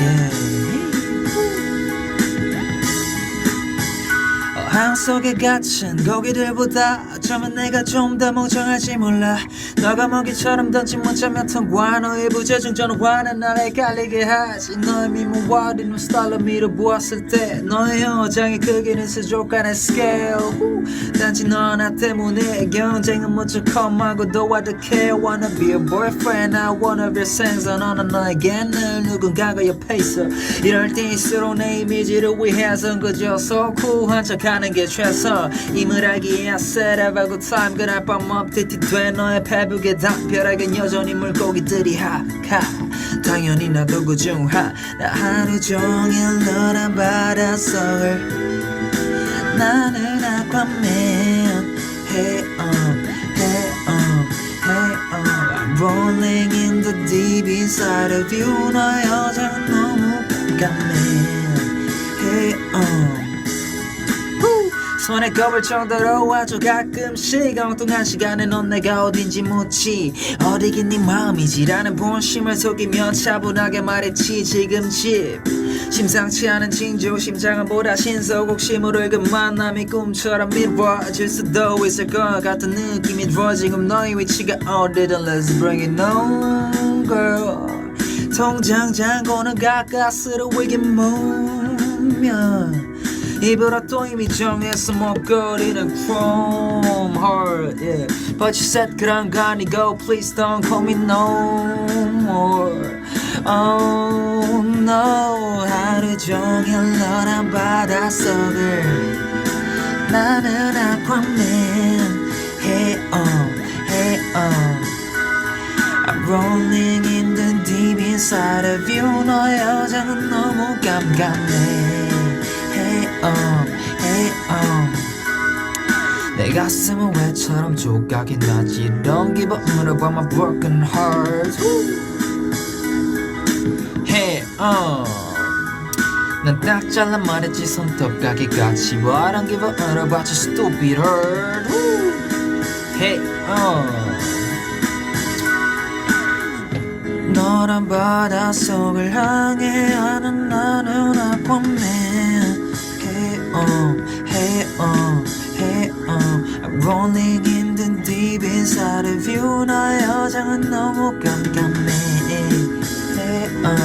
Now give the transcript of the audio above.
예. 어항 속에 갇힌 고기들보다 어쩌면 내가 좀더 멍청할지 몰라. 너가 먹이처럼 던진 문자 몇통과 너의 부재중 전화는 날 헷갈리게 하지. 너의 미모와 어린 스타일로 밀어보았을 때 너의 여장의 크기는 수족관의 스케일. 후. 단지 너나 때문에 경쟁은 무척 험하고 도 I don't care Wanna be a boyfriend. I wanna be 생선 너는 너에게 늘 누군가가 옆에 있어. 이럴 때일수록 내 이미지를 위해선 그저 소쿠한 척하는 게 최선 임을 알기에 I set 하고 time 그날 밤 업데이트 돼. 너의 페북에 담벼락엔 여전히 물고기들이 하하. 당연히 나도 그중 하 나 하루 종일 너란 바닷속을 나는 아쿠아맨 Hey um Hey rolling in the deep inside of you. 너 여자는 너무 깜깜해 손에 꼽을 정도로 아주 가끔씩 엉뚱한 시간에 넌 내가 어딘지 묻지. 어디긴 네 마음이지라는 본심을 속이며 차분하게 말했지 지금 집. 심상치 않은 징조 심장은 보다 신속옥심으로 읽은 만남이 꿈처럼 미뤄질 수도 있을 것 같은 느낌이 들어 지금 너의 위치가 어디든 Let's bring it on girl. 통장 잔고는 가까스로 이게 뭐면 입으로 또 이미 정해서 먹거리는 chrome heart yeah. But you said 그런 거 아니고 Please don't call me no more Oh no 하루 종일 너란 바닷속을 나는 아쿠아맨 Hey oh hey oh I'm rolling in the deep inside of you 너의 여자는 너무 깜깜해 내 가슴은 왜처럼 조각이 나지 give up 물어봐 my broken heart. Hey um 난딱 잘라 말했지 같이 But I don't give up 물어봐 your stupid Woo. Hey um 너란 바닷속을 항해 하는 나는 아쿠아맨 rolling in the deep inside of you 나의 여장은 너무 깜깜해 Hey um,